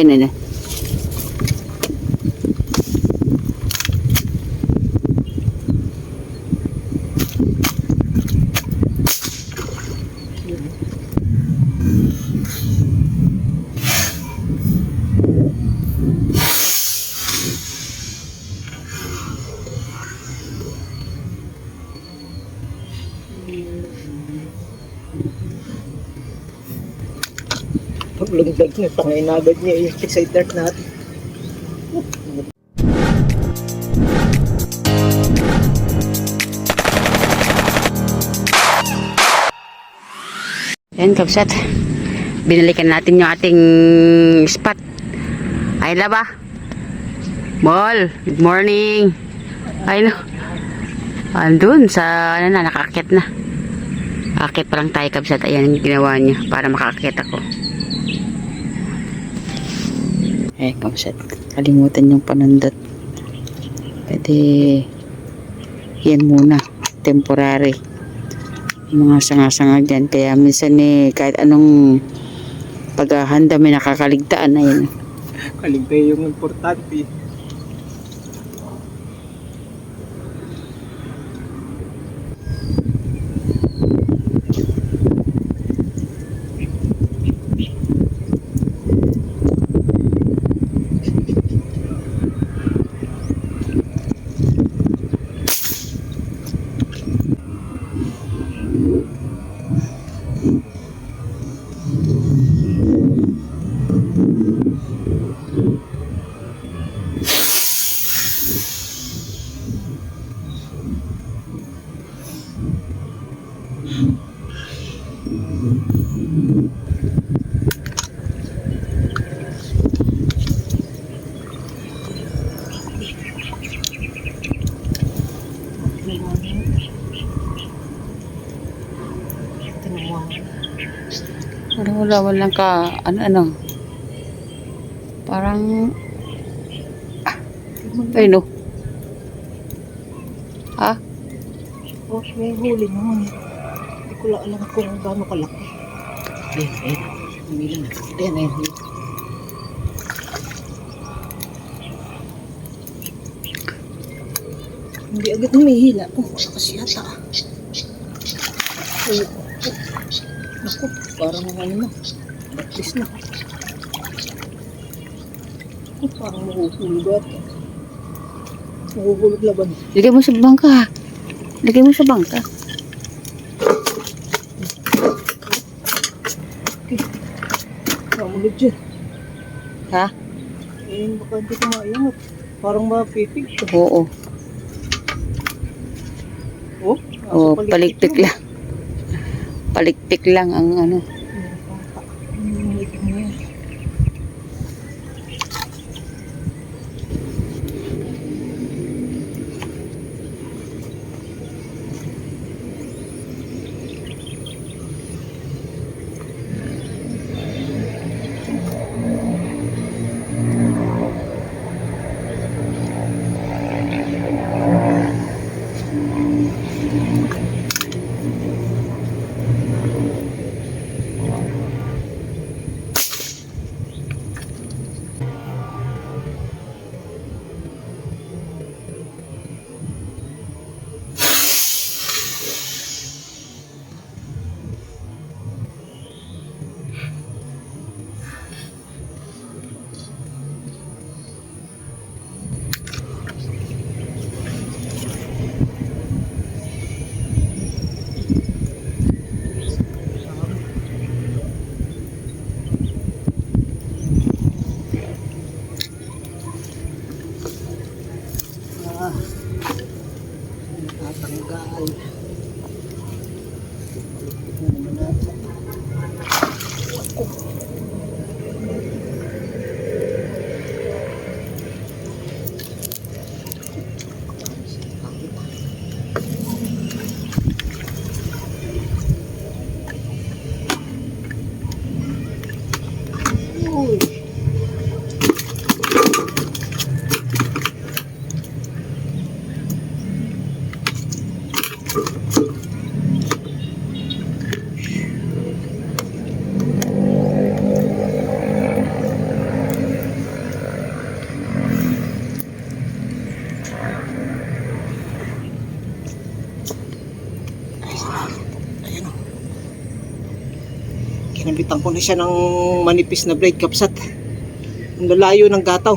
Ayun, ayun. Niya, tangay na agad niya yung side dart natin. Ayan, kapsat. Binalikan natin yung ating spot. Ay, laba. Ball, good morning. Ay, no. Andun, sa, ano na, nakakit na. Akit pa lang tayo, kapsat. Ayan ginawa niya para makakit ako. Eh, kapsat. Kalimutan yung panundot. Pwede, yan muna. Temporary mga sanga-sanga dyan. Kaya minsan eh, kahit anong paghahanda may nakakaligtaan na yun. Kaligtay yung importante. Wala, walang ka, ano, ano. Parang, ay no. Ha? Oh, may huli naman. Hindi ko lang alam kung gaano kalaki. Ayan, ayan. Umilan na. Ayan, ayan. ayan. Hindi agad humihila. Oh, kasi yata. Ay, oh. Naku, parang ano na. Batis na. Oh, parang mahuhulog ata. Mahuhulog laban. Lagay mo sa bangka. Lagay mo sa bangka. Kamulog dyan. Ha? Eh, baka hindi ko maingat. Parang mapipig. Oo. Oh, Oo, palikpik lang. Palikpik lang ang ano. Na siya ng manipis na blade kapsat. Ang lalayo ng gataw.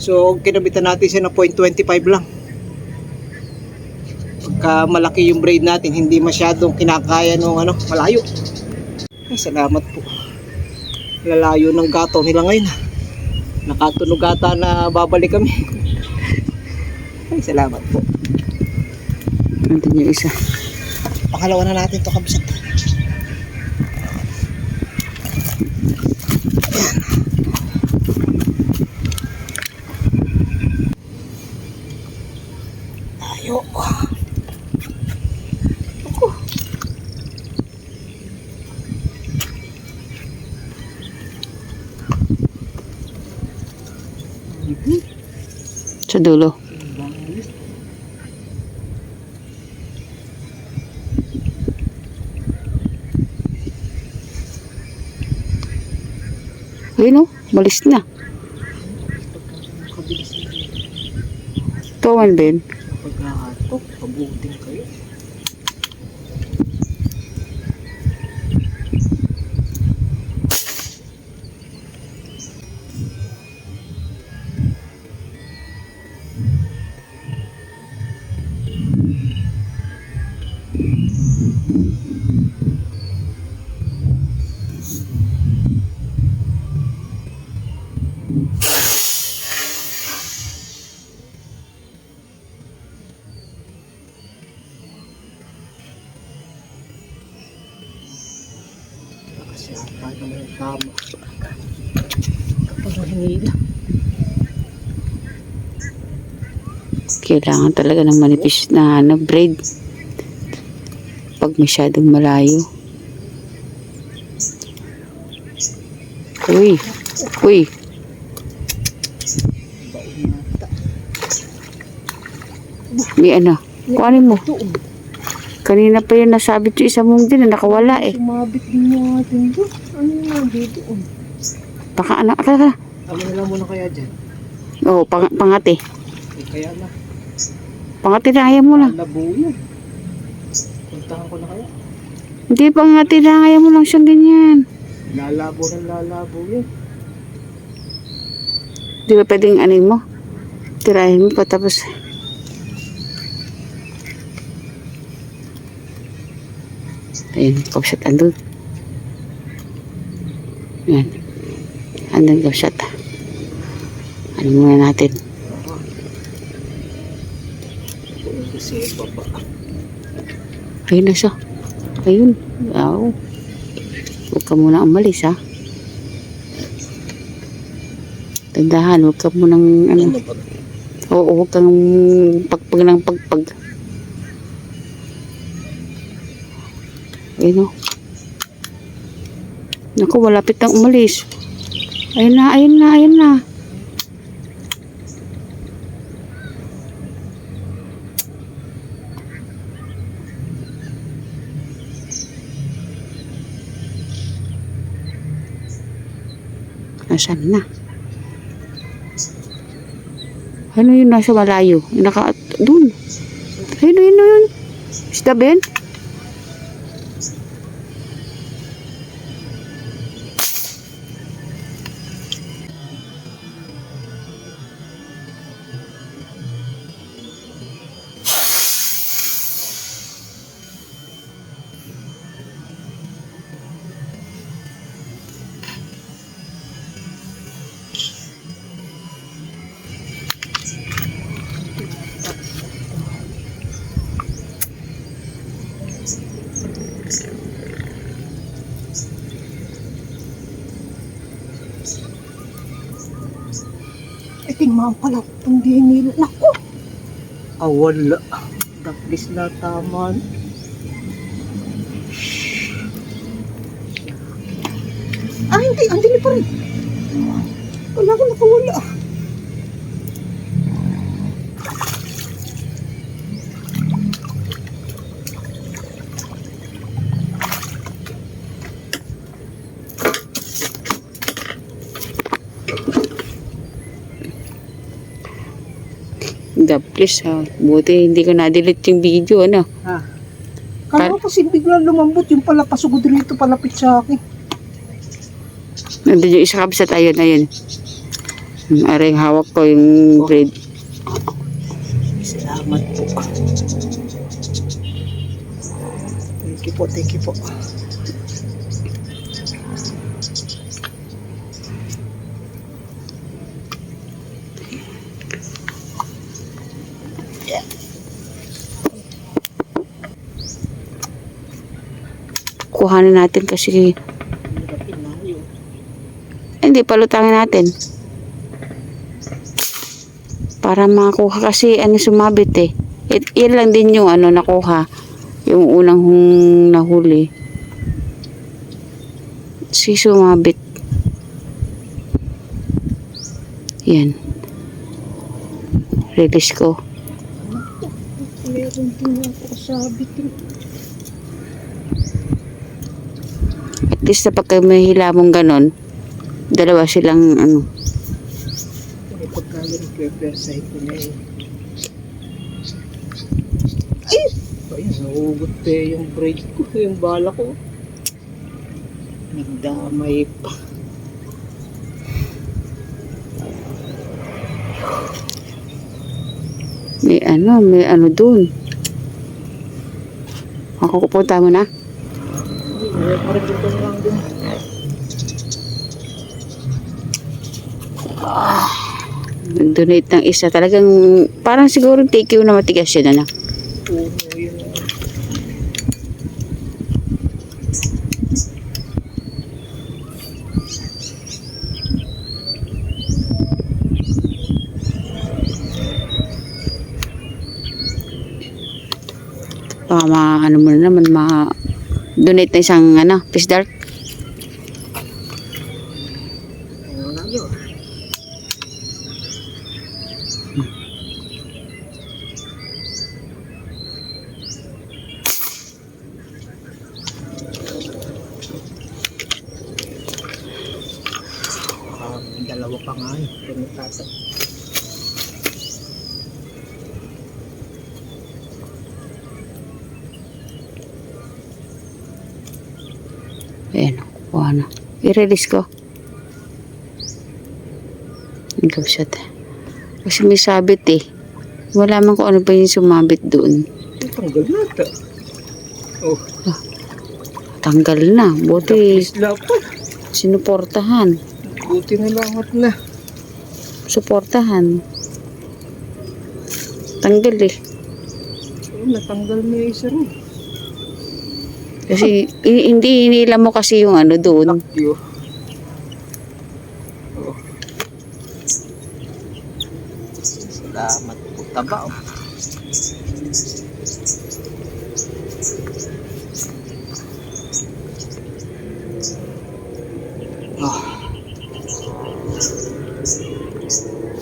So, kinabitan natin siya ng 0.25 lang. Pagka malaki yung braid natin, hindi masyadong kinakaya ng ano, malayo. Ay, salamat po. Lalayo ng gataw nila ngayon. Nakatunog ata na babalik kami. Ay, salamat po. Nandun yung isa. Pangalawa na natin to kabsat. Sa dulo. Ayun o, malis na. Tawan Ben. pagkahatok. Pabuting kayo. Kailangan talaga ng manipis na ano, braid. Pag masyadong malayo. Uy. Uy. May ano. Kuhanin mo. Kanina pa yun nasabit yung isa mong din na nakawala eh. Sumabit din doon. Ano yung nabi doon? Baka ano. Akala ka. Tama na lang muna kaya dyan. Oo, pang, pangati. Eh, kaya na. Pangati na ayaw mo lang. Labo yun. Puntahan ko na kaya. Hindi pangati na ayaw mo lang siyang ganyan. Lalabo ng lalabo yun. Di ba pwedeng anin mo? Tirahin mo pa tapos. Ayun, kapsat andun. Yan. Andun kapsat. Ano muna natin? Kasi baba. Ayun na siya. Ayun. Wow. Huwag ka muna umalis ha. Tandahan, huwag ka munang ano. Ano? Oo, huwag kang pagpag ng pagpag. Ayun o. Naku, malapit nang umalis. Ayun na, ayun na, ayun na. Nasaan na? Ano yun nasa malayo? Yung Naka, dun. Ayun, ayun, ayun. Isda Ben? Tingnan pala. Hindi nila. Naku! Ah, wala. Daplis na tama. Ah, hindi. Hindi pa rin. Wala ko nakawala. The please ha. Buti hindi ko na-delete yung video, ano. Ha? Kala ko kasi bigla lumambot yung pala pasugod rito palapit sa akin. Nandun yung isa kabsat, ayun, ayun. Hmm, Aring hawak ko yung braid. Salamat po. Thank you po, thank you po. Kuhanin natin kasi, hindi, palutangin natin. Para makuha kasi ano sumabit eh. It, yan lang din yung ano nakuha. Yung unang hung nahuli. Si sumabit. Yan. Release ko. Meron din ako sabit. At least na pagka may hilamong ganon, dalawa silang ano. May pagkagan prepare side ko na eh. Ay! Ayun, nahugot pa yung braid ko, yung bala ko. Nagdamay pa. May ano, may ano dun. Ako pupunta mo na. Lang din. Donate ng isa. Talagang, parang siguro take you na matigas yun, ano. Baka ma, ano mo na naman, ma, donate na isang, ano, fish dart. Ano na yun? Ah, dalawa pa nga eh. Kung tata. Ayan, na. I-release ko. Ang shot. Kasi may sabit eh. Wala man kung ano ba yung sumabit doon. Tanggal na ito. Oh, Tanggal na. Buti pa. sinuportahan. Buti na langat na. Suportahan. Tanggal eh. Oh, natanggal na yung isa rin. Kasi hindi hinila mo kasi yung ano doon. Oh. Salamat po. Taba oh. Oh.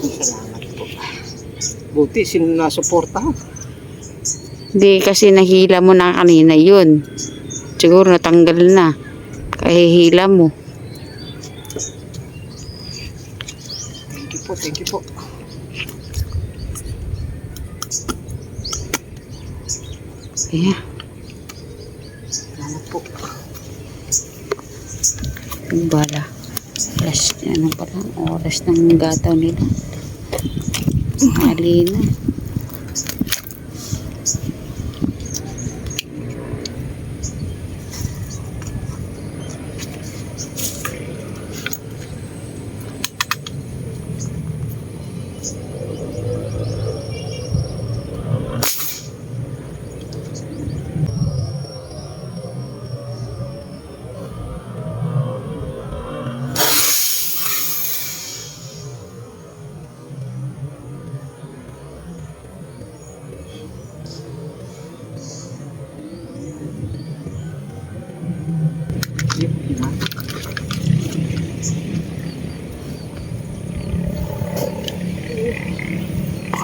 Salamat po. Buti sinasuportahan. Hindi kasi nahila mo na kanina yun. Siguro natanggal na. Kaya hila mo. Thank you po, thank you po. Kaya, Salamat po. yung bala. Oras, ano pala, oras ng gataw nila. Mali na.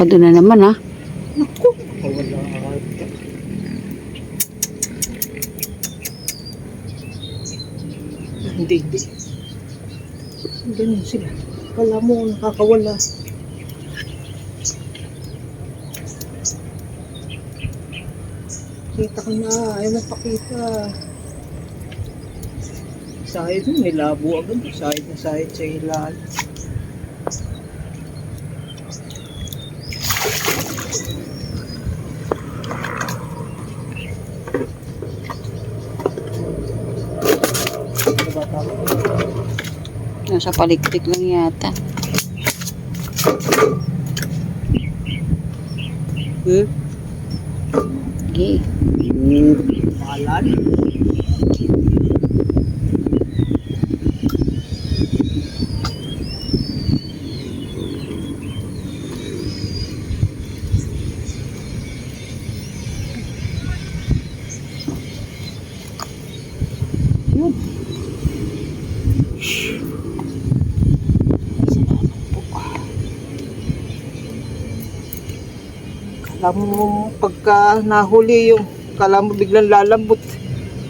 Baka na naman ha. Naku, wala ata. Hindi, hindi. Ganun sila. Kala mo nakakawala. Pakita ko na. Ayaw mo pakita. Sahid mo, nilabo agad. Sahid na sahid sa ilalim. Nasa palikpik lang yata. Hmm? Okay. Malan. Kala mo pagka nahuli yung kala mo biglang lalambot.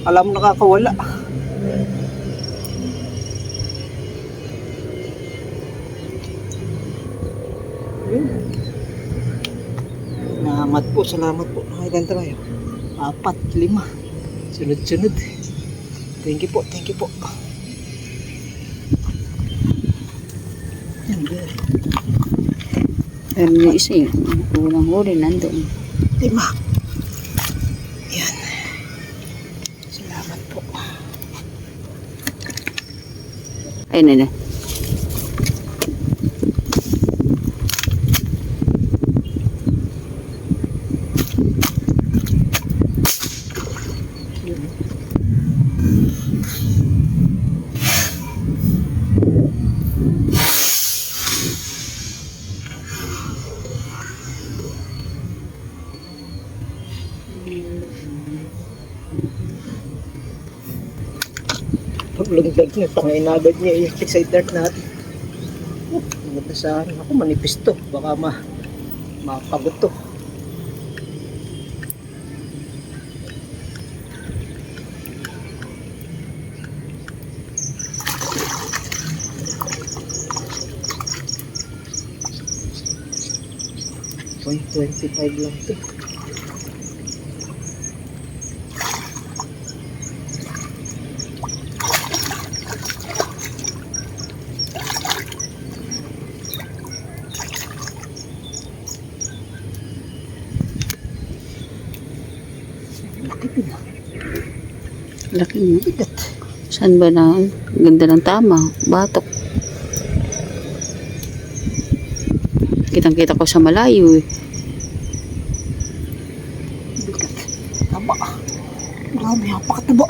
Kala mo nakakawala. Salamat po, salamat po. Nakailan tayo? Apat, lima. Sunod-sunod. Thank you po, thank you po. Yan, yan. Pero yung isa yung unang huli nandun. Lima. Yan. Salamat po. Ayun na na. Paglungdag na agad niya yung excited dart natin. Oh, maganda sa akin. Ako, manipis. Baka ma mapagod to. Point 25 lang to. Laki din. Laki mo. Bigat. Saan ba na? Ganda ng tama. Batok. Kitang-kita ko sa malayo eh. Bigat. Taba. Grabe, napakataba.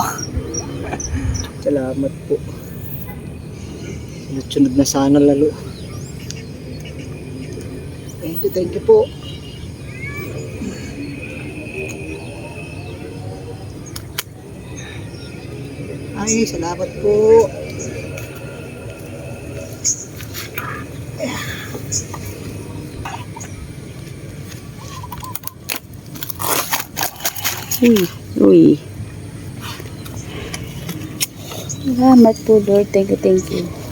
Salamat po. Sunod-sunod na sana lalo. Thank you, thank you po. Ay, salamat po. Uy, uy. Salamat po, Lord. Thank you, thank you.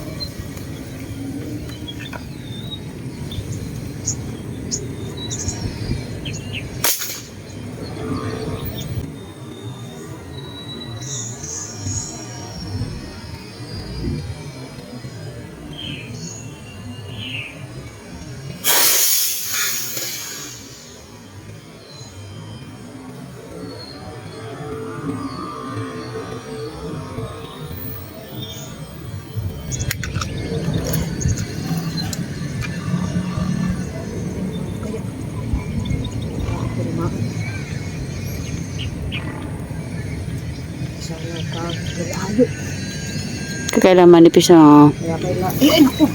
Kailan manipis na Kaya kailangan. Eh, ay, naku.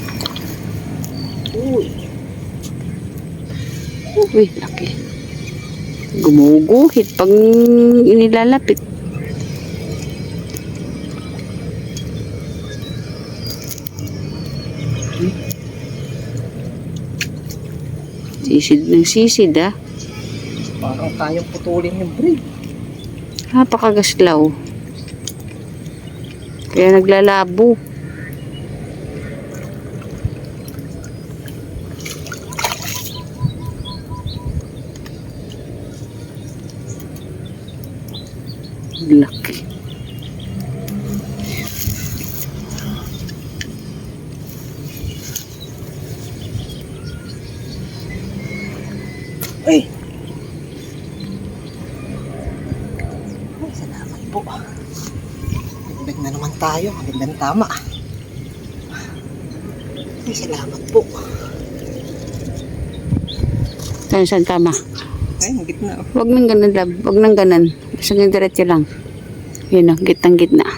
Uy. Uy, laki. Gumuguhit pag inilalapit. Sisid ng sisid ah. Parang kayang putulin yung braid. Napakagaslaw. Kaya naglalabo. Laki. Tayo. Magandang tama. Ay, salamat po. Saan saan tama? Ay, ang gitna. Huwag nang ganun, love. Huwag nang ganun. Basta nga diretso lang. Yun o, gitang gitna.